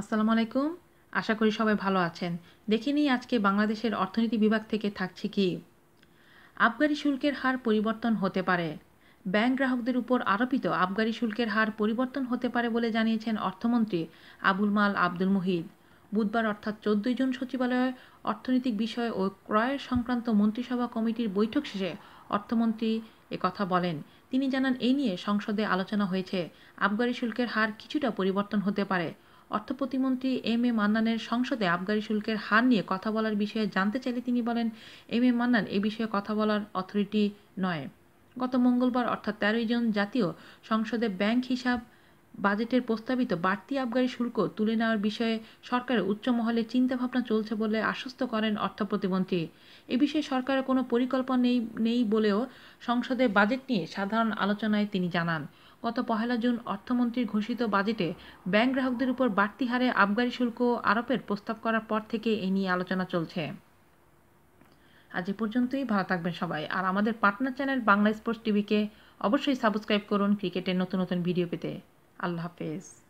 আসসালামু আলাইকুম। আশা করি সবাই ভালো আছেন। দেখে নিই আজকে বাংলাদেশের অর্থনীতি বিভাগ থেকে থাকছে কি। আবগারি শুল্কের হার পরিবর্তন হতে পারে। ব্যাংক গ্রাহকদের উপর আরোপিত আবগারি শুল্কের হার পরিবর্তন হতে পারে বলে জানিয়েছেন অর্থমন্ত্রী আবুল মাল আব্দুল মুহিদ বুধবার অর্থাৎ চোদ্দই জুন সচিবালয়ে অর্থনৈতিক বিষয় ও ক্রয়ের সংক্রান্ত মন্ত্রিসভা কমিটির বৈঠক শেষে অর্থমন্ত্রী কথা বলেন। তিনি জানান, এই নিয়ে সংসদে আলোচনা হয়েছে। আবগারি শুল্কের হার কিছুটা পরিবর্তন হতে পারে। অর্থ প্রতিমন্ত্রী এম এ মান্নানের সংসদে আবগারি শুল্কের হার নিয়ে কথা বলার বিষয়ে জানতে চাইলে তিনি বলেন, এম এ মান্নান এ বিষয়ে কথা বলার অথরিটি নয়। গত মঙ্গলবার, অর্থাৎ তেরোই জন, জাতীয় সংসদে ব্যাংক হিসাব বাজেটের প্রস্তাবিত বাড়তি আবগারি শুল্ক তুলে নেওয়ার বিষয়ে সরকারের উচ্চ মহলে চিন্তাভাবনা চলছে বলে আশ্বস্ত করেন অর্থ প্রতিমন্ত্রী এ বিষয়ে সরকারের কোনো পরিকল্পনা নেই নেই বলেও সংসদে বাজেট নিয়ে সাধারণ আলোচনায় তিনি জানান। গত পহেলা জুন অর্থমন্ত্রীর ঘোষিত বাজেটে ব্যাংক গ্রাহকদের উপর বাড়তি হারে আবগারি শুল্ক আরোপের প্রস্তাব করার পর থেকে এ নিয়ে আলোচনা চলছে। আজ এ পর্যন্তই, ভালো থাকবেন সবাই। আর আমাদের পার্টনার চ্যানেল বাংলা স্পোর্টস টিভিকে অবশ্যই সাবস্ক্রাইব করুন ক্রিকেটের নতুন নতুন ভিডিও পেতে। আল্লাহ হাফেজ।